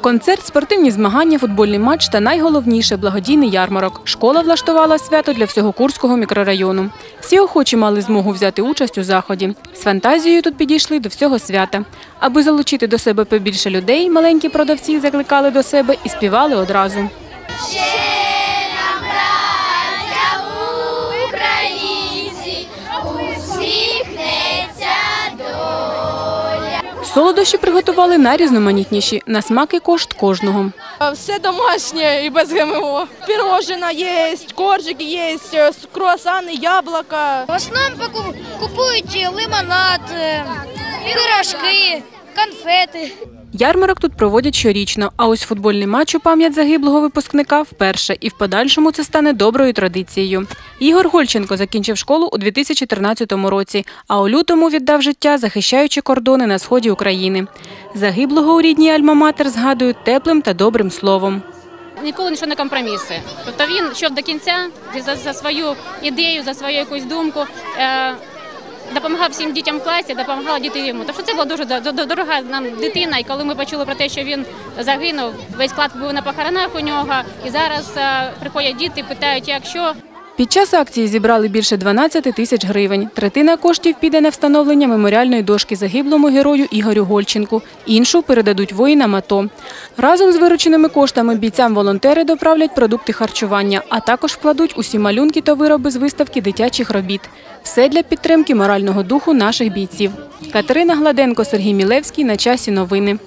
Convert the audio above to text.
Концерт, спортивні змагання, футбольний матч та найголовніше благодійний ярмарок. Школа влаштувала свято для всього Курського мікрорайону. Всі охочі мали змогу взяти участь у заході. З фантазією тут підійшли до всього свята. Аби залучити до себе побільше людей, маленькі продавці закликали до себе і співали одразу. Солодощі приготували найрізноманітніші на смак і кошт кожного. Все домашнє і без ГМО. Пірожина є, коржики є, круасани, яблука. В основному купують лимонад, е, пирожки, конфети. Ярмарок тут проводять щорічно, а ось футбольний матч у пам'ять загиблого випускника вперше, і в подальшому це стане доброю традицією. Ігор Гольченко закінчив школу у 2013 році, а у лютому віддав життя, захищаючи кордони на сході України. Загиблого у рідній Альма-Матер згадують теплим та добрим словом. Ніколи не йшов на компроміси. Тобто він йшов до кінця за, за свою ідею, за свою якусь думку. Е, допомагав всім дітям в класі, допомагала діти йому. Тобто це була дуже до- до- дорога нам дитина. І коли ми почули про те, що він загинув, весь клад був на похоронах у нього. І зараз е, приходять діти, питають, як що. Під час акції зібрали більше 12 тисяч гривень. Третина коштів піде на встановлення меморіальної дошки загиблому герою Ігорю Гольченку. Іншу передадуть воїнам АТО. Разом з вирученими коштами бійцям волонтери доправлять продукти харчування, а також вкладуть усі малюнки та вироби з виставки дитячих робіт. Все для підтримки морального духу наших бійців. Катерина Гладенко, Сергій Мілевський. На часі новини.